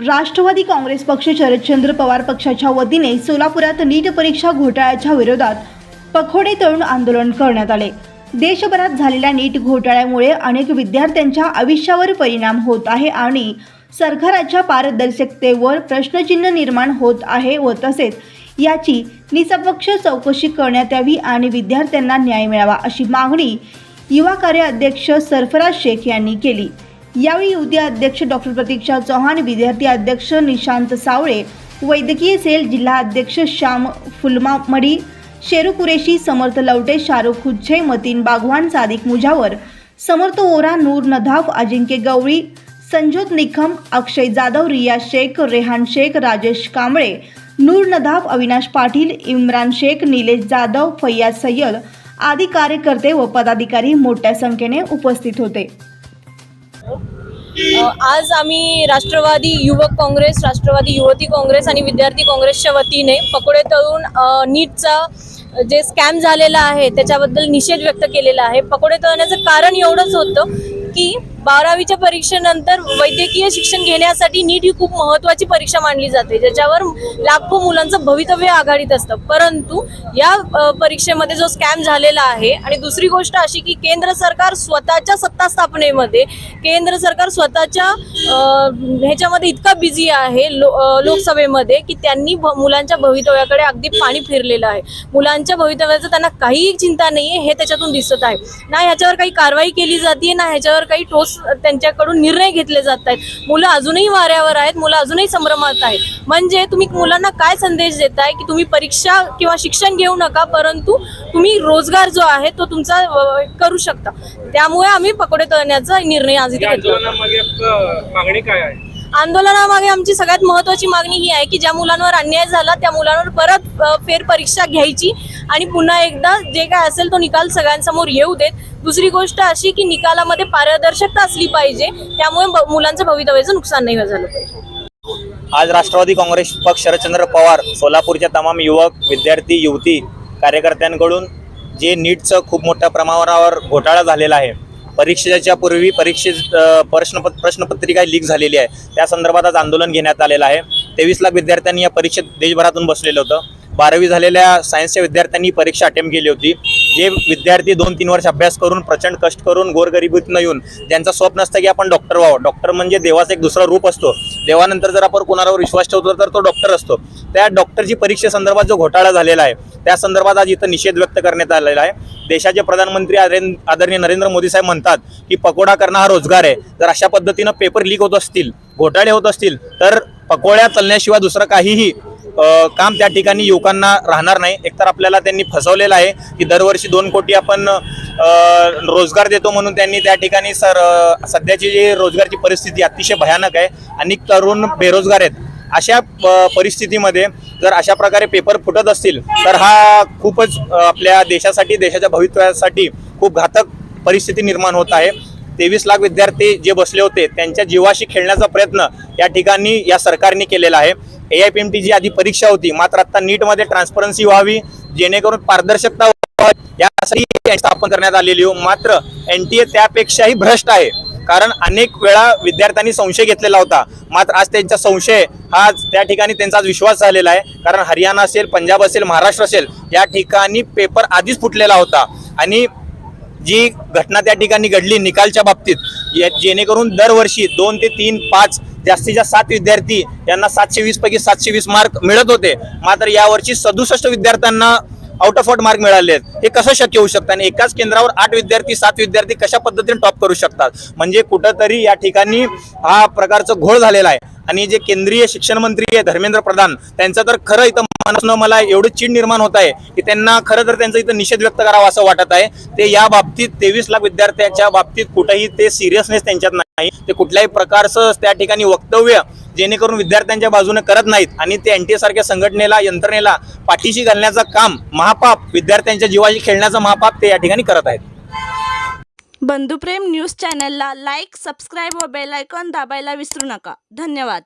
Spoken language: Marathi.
राष्ट्रवादी काँग्रेस पक्ष शरदचंद्र पवार पक्षाच्या वतीने सोलापुरात नीट परीक्षा घोटाळ्याच्या विरोधात पखोडे तळून आंदोलन करण्यात आले. देशभरात झालेल्या नीट घोटाळ्यामुळे अनेक विद्यार्थ्यांच्या आयुष्यावर परिणाम होत आहे आणि सरकाराच्या पारदर्शकतेवर प्रश्नचिन्ह निर्माण होत आहे व तसेच याची निसपक्ष चौकशी करण्यात यावी आणि विद्यार्थ्यांना न्याय मिळावा अशी मागणी युवा कार्य अध्यक्ष सरफराज शेख यांनी केली. यावेळी युवती अध्यक्ष डॉक्टर प्रतीक्षा चव्हाण विद्यार्थी अध्यक्ष निशांत सावळे वैद्यकीय सेल जिल्हा अध्यक्ष श्याम फुलमामडी शेरू कुरेशी समर्थ लवटे शाहरुख खुच्छे मतीन बागवान सादिक मुजावर समर्थ ओरा नूर नधाफ अजिंक्य गवळी संजोत निखम अक्षय जाधव रिया शेख रेहान शेख राजेश कांबळे नूर नधाफ अविनाश पाटील इम्रान शेख निलेश जाधव फैयाज सय्यद आदी कार्यकर्ते व पदाधिकारी मोठ्या संख्येने उपस्थित होते. आज आम्ही राष्ट्रवादी युवक काँग्रेस राष्ट्रवादी युवती काँग्रेस आणि विद्यार्थी काँग्रेसच्या वतीने पकोडे तळून नीटचा जे स्कॅम झालेला आहे त्याच्याबद्दल निषेध व्यक्त केलेला आहे. पकोडे तळण्याचं कारण एवढंच होतं की बारावीच्या परीक्षेनंतर वैद्यकीय शिक्षण घेण्यासाठी नीट ही खूप महत्त्वाची परीक्षा मानली जाते ज्याच्यावर लाखो मुलांचं भवितव्य आघाडीत असतं. परंतु या परीक्षेमध्ये जो स्कॅम झालेला आहे आणि दुसरी गोष्ट अशी की केंद्र सरकार स्वतःच्या सत्ता स्थापनेमध्ये केंद्र सरकार स्वतःच्या ह्याच्यामध्ये इतका बिझी आहे लो लोकसभेमध्ये की त्यांनी भ- मुलांच्या भवितव्याकडे अगदी पाणी फिरलेलं आहे. मुलांच्या भवितव्याचं त्यांना काहीही चिंता नाही आहे हे त्याच्यातून दिसत आहे. ना ह्याच्यावर काही कारवाई केली जाते ना ह्याच्यावर काही ठोस त्यांच्याकडून निर्णय घेतले जात आहेत. मुलं अजूनही वाऱ्यावर आहेत मुलं अजूनही संभ्रमात आहेत. म्हणजे तुम्ही मुलांना काय संदेश देताय की तुम्ही परीक्षा किंवा शिक्षण घेऊ नका परंतु तुम्ही रोजगार जो आहे तो तुमचा करू शकता. त्यामुळे आम्ही पकोडे तळण्याचा निर्णय आज घेतला मागणी काय आहे? आंदोलनामागे आमची सगळ्यात महत्वाची मागणी ही आहे की ज्या मुलांवर अन्याय झाला त्या मुलांवर परत फेरपरीक्षा घ्यायची आणि पुन्हा एकदा जे काय असेल तो निकाल सगळ्यांसमोर येऊ देत. दुसरी गोष्ट अशी की निकालामध्ये पारदर्शकता असली पाहिजे त्यामुळे मुलांचं भवितव्याचं नुकसान नाही झालं पाहिजे. आज राष्ट्रवादी काँग्रेस पक्ष शरदचंद्र पवार सोलापूरच्या तमाम युवक विद्यार्थी युवती कार्यकर्त्यांकडून जे नीटचं खूप मोठ्या प्रमाणावर घोटाळा झालेला आहे परीक्षेच्या पूर्वी परीक्षे प्रश्न प्रश्नपत्रिका लीक झालेली आहे. त्या संदर्भात आज आंदोलन घेण्यात आलेलं आहे. तेवीस लाख विद्यार्थ्यांनी या परीक्षेत देशभरातून बसलेलं होतं. बारावी झालेल्या सायन्सच्या विद्यार्थ्यांनी परीक्षा अटेम्प्ट केली होती. जे विद्यार्थी दोन तीन वर्ष अभ्यास करून प्रचंड कष्ट करून गोरगरिबीतनं येऊन त्यांचं स्वप्न असतं की आपण डॉक्टर व्हावं. डॉक्टर म्हणजे देवाचं एक दुसरं रूप असतो. देवानंतर जर आपण कोणावर विश्वास ठेवतो तर तो डॉक्टर असतो. त्या डॉक्टरची परीक्षेसंदर्भात जो घोटाळा झालेला आहे त्या संदर्भात आज इथं निषेध व्यक्त करण्यात आलेला आहे. देशाचे प्रधानमंत्री आदरणीय नरेंद्र मोदी साहेब म्हणतात की पकोडा करणं हा रोजगार आहे. जर अशा पद्धतीनं पेपर लीक होत असतील घोटाळे होत असतील तर पकोड्या चालण्याशिवाय दुसरं काहीही काम त्या ठिकाणी युवकांना राहणार नाही. एकतर आपल्याला त्यांनी फसवलेलं आहे की दरवर्षी दोन कोटी आपण रोजगार देतो म्हणून त्यांनी त्या ठिकाणी सर सध्याची जी रोजगारची परिस्थिती अतिशय भयानक आहे. अनेक तरुण बेरोजगार आहेत. अशा परिस्थितीमध्ये जर अशा प्रकारे पेपर फुटत असतील तर हा खूपच आपल्या देशासाठी देशाच्या भवितव्यासाठी खूप घातक परिस्थिती निर्माण होत आहे. तेवीस लाख विद्यार्थी जे बसले होते त्यांच्या जीवाशी खेळण्याचा प्रयत्न या ठिकाणी या सरकारने केलेला आहे. ए आय पी एम टीची आधी परीक्षा होती. मात्र आता नीटमध्ये ट्रान्सपरन्सी व्हावी जेणेकरून पारदर्शकता यासाठी स्थापन करण्यात आलेली हो मात्र एन टी ए त्यापेक्षाही भ्रष्ट आहे. कारण अनेक वेळा विद्यार्थ्यांनी संशय घेतलेला होता. मात्र आज त्यांचा संशय हा त्या ठिकाणी त्यांचा आज विश्वास झालेला आहे. कारण हरियाणा असेल पंजाब असेल महाराष्ट्र असेल या ठिकाणी पेपर आधीच फुटलेला होता. आणि जी घटना त्या ठिकाणी घडली निकालच्या बाबतीत या- जेणेकरून दरवर्षी दोन ते तीन पाच जास्तीत जास्त सात विद्यार्थी यांना सातशे वीस पैकी सातशे वीस मार्क मिळत होते. मात्र यावर्षी सदुसष्ट विद्यार्थ्यांना आउट ऑफ आउट मार्क मिळाले आहेत. हे कसं शक्य होऊ शकतं? आणि एकाच केंद्रावर आठ विद्यार्थी सात विद्यार्थी कशा पद्धतीने टॉप करू शकतात? म्हणजे कुठंतरी या ठिकाणी हा प्रकारचं घोळ झालेला आहे. आणि जे केंद्रीय शिक्षण मंत्री आहे धर्मेंद्र प्रधान त्यांचं तर खरं इथं माणूसनं मला एवढी चीड निर्माण होत आहे की त्यांना खरं तर त्यांचा इथं निषेध व्यक्त करावा असं वाटत आहे. ते या बाबतीत तेवीस लाख विद्यार्थ्यांच्या बाबतीत कुठेही ते सिरियसनेस त्यांच्यात नाही. ते कुठल्याही प्रकारचं त्या ठिकाणी वक्तव्य जेणेकरून विद्यार्थ्यांच्या बाजूने करत नाहीत आणि ते एनटीए सारख्या संघटनेला यंत्रणेला पाठीशी घालण्याचं काम महापाप विद्यार्थ्यांच्या जीवाशी खेळण्याचं महापाप ते या ठिकाणी करत आहेत. बंधुप्रेम न्यूज चॅनलला लाईक सबस्क्राईब व बेलायकॉन दाबायला विसरू नका. धन्यवाद.